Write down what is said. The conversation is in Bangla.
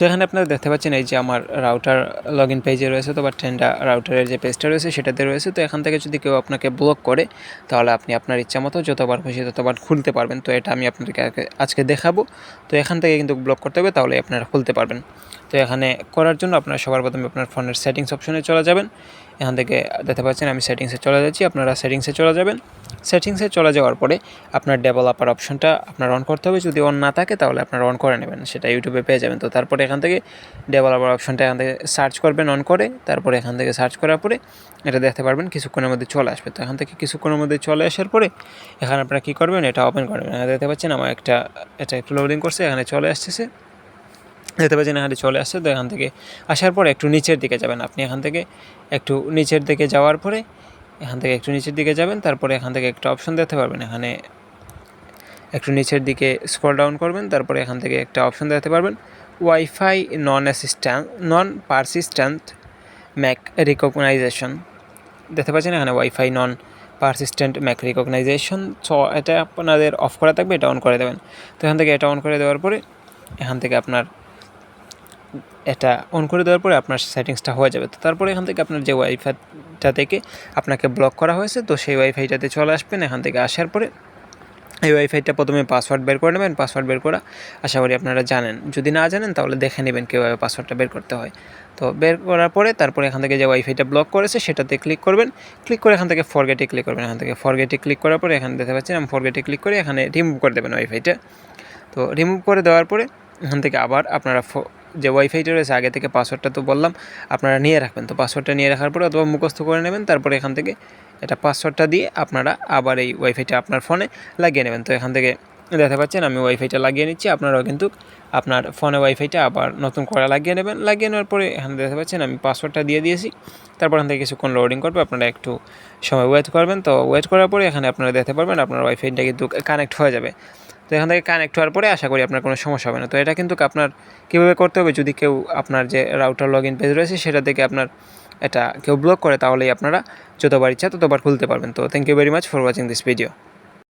তো এখানে আপনারা দেখতে পাচ্ছেন এই যে আমার রাউটার লগ ইন পেজে রয়েছে, তো বা টেন্ডা রাউটারের যে পেজটা রয়েছে সেটাতে রয়েছে। তো এখান থেকে যদি কেউ আপনাকে ব্লক করে, তাহলে আপনি আপনার ইচ্ছা মতো যতবার খুশি ততবার খুলতে পারবেন। তো এটা আমি আপনাদেরকে আজকে দেখাবো। তো এখান থেকে কিন্তু ব্লক করতে হবে তাহলে আপনারা খুলতে পারবেন। তো এখানে করার জন্য আপনারা সবার প্রথমে আপনার ফোনের সেটিংস অপশনে চলে যাবেন। এখান থেকে দেখতে পাচ্ছেন আমি সেটিংসে চলে যাচ্ছি, আপনারা সেটিংসে চলে যাবেন। সেটিংসে চলে যাওয়ার পরে আপনার ডেভেলপার অপশনটা আপনার অন করতে হবে। যদি অন না থাকে, তাহলে আপনার অন করে নেবেন। সেটা ইউটিউবে পেয়ে যাবেন। তো তারপরে এখান থেকে ডেভেলপার অপশনটা এখান থেকে সার্চ করবেন অন করে। তারপরে এখান থেকে সার্চ করার পরে এটা দেখতে পারবেন, কিছুক্ষণের মধ্যে চলে আসবে। তো এখান থেকে কিছুক্ষণের মধ্যে চলে আসার পরে এখানে আপনারা কী করবেন, এটা ওপেন করবেন। দেখতে পাচ্ছেন আমার একটা, এটা একটু লোডিং করছে, এখানে চলে আসতেছে। দেখতে পাচ্ছেন এখানে চলে আসছে। তো এখান থেকে আসার পরে একটু নিচের দিকে যাবেন আপনি। এখান থেকে একটু নিচের দিকে যাওয়ার পরে এখান থেকে একটু নিচের দিকে যাবেন, তারপরে এখান থেকে একটা অপশন দেখতে পারবেন। এখানে একটু নিচের দিকে স্ক্রল ডাউন করবেন, তারপরে এখান থেকে একটা অপশন দেখতে পারবেন। Wifi non assistant non persistent MAC recognition দেখতে পাচ্ছেন এখানে wifi non persistent MAC recognition so এটা আপনাদের অফ করা থাকবে, এটা অন করে দেবেন। তো এখান থেকে এটা অন করে দেওয়ার পরে এখান থেকে আপনার এটা অন করে দেওয়ার পরে আপনার সেটিংসটা হয়ে যাবে। তো তারপরে এখান থেকে আপনার যে ওয়াইফাইটা থেকে আপনাকে ব্লক করা হয়েছে, তো সেই ওয়াইফাইটাতে চলে আসবেন। এখান থেকে আসার পরে এই ওয়াইফাইটা প্রথমে পাসওয়ার্ড বের করে নেবেন। পাসওয়ার্ড বের করা, আশা করি আপনারা জানেন। যদি না জানেন, তাহলে দেখে নেবেন কীভাবে পাসওয়ার্ডটা বের করতে হয়। তো বের করার পরে তারপরে এখান থেকে যে ওয়াইফাইটা ব্লক করেছে, সেটাতে ক্লিক করবেন। ক্লিক করে এখান থেকে ফরগেটে ক্লিক করবেন। এখান থেকে ফরগেটে ক্লিক করার পরে এখানে দেখতে পাচ্ছেন, আমি ফরগেটে ক্লিক করে এখানে রিমুভ করে দেবেন ওয়াইফাইটা তো রিমুভ করে দেওয়ার পরে এখান থেকে আবার আপনারা যে ওয়াইফাইটা রয়েছে, আগে থেকে পাসওয়ার্ডটা তো বললাম, আপনারা নিয়ে রাখবেন। তো পাসওয়ার্ডটা নিয়ে রাখার পরে অথবা মুখস্থ করে নেবেন, তারপরে এখান থেকে এটা পাসওয়ার্ডটা দিয়ে আপনারা আবার এই ওয়াইফাইটা আপনার ফোনে লাগিয়ে নেবেন। তো এখান থেকে দেখতে পাচ্ছেন, আমি ওয়াইফাইটা লাগিয়ে নিচ্ছি, আপনারাও কিন্তু আপনার ফোনে ওয়াইফাইটা আবার নতুন করে লাগিয়ে নেবেন। লাগিয়ে নেওয়ার পরে এখানে দেখতে পাচ্ছেন, আমি পাসওয়ার্ডটা দিয়ে দিয়েছি। তারপর এখান থেকে কিছুক্ষণ লোডিং করবে, আপনারা একটু সময় ওয়েট করবেন। তো ওয়েট করার পরে এখানে আপনারা দেখতে পারবেন, আপনার ওয়াইফাইটা কিন্তু কানেক্ট হয়ে যাবে। তো এখান থেকে কানেক্ট হওয়ার পরে আশা করি আপনার কোনো সমস্যা হবে না। তো এটা কিন্তু আপনার কীভাবে করতে হবে? যদি কেউ আপনার যে রাউটার লগ ইন পেজ রয়েছে, সেটা থেকে আপনার এটা কেউ ব্লক করে, তাহলেই আপনারা যতবার ইচ্ছা ততবার খুলতে পারবেন। তো thank you very much for watching this video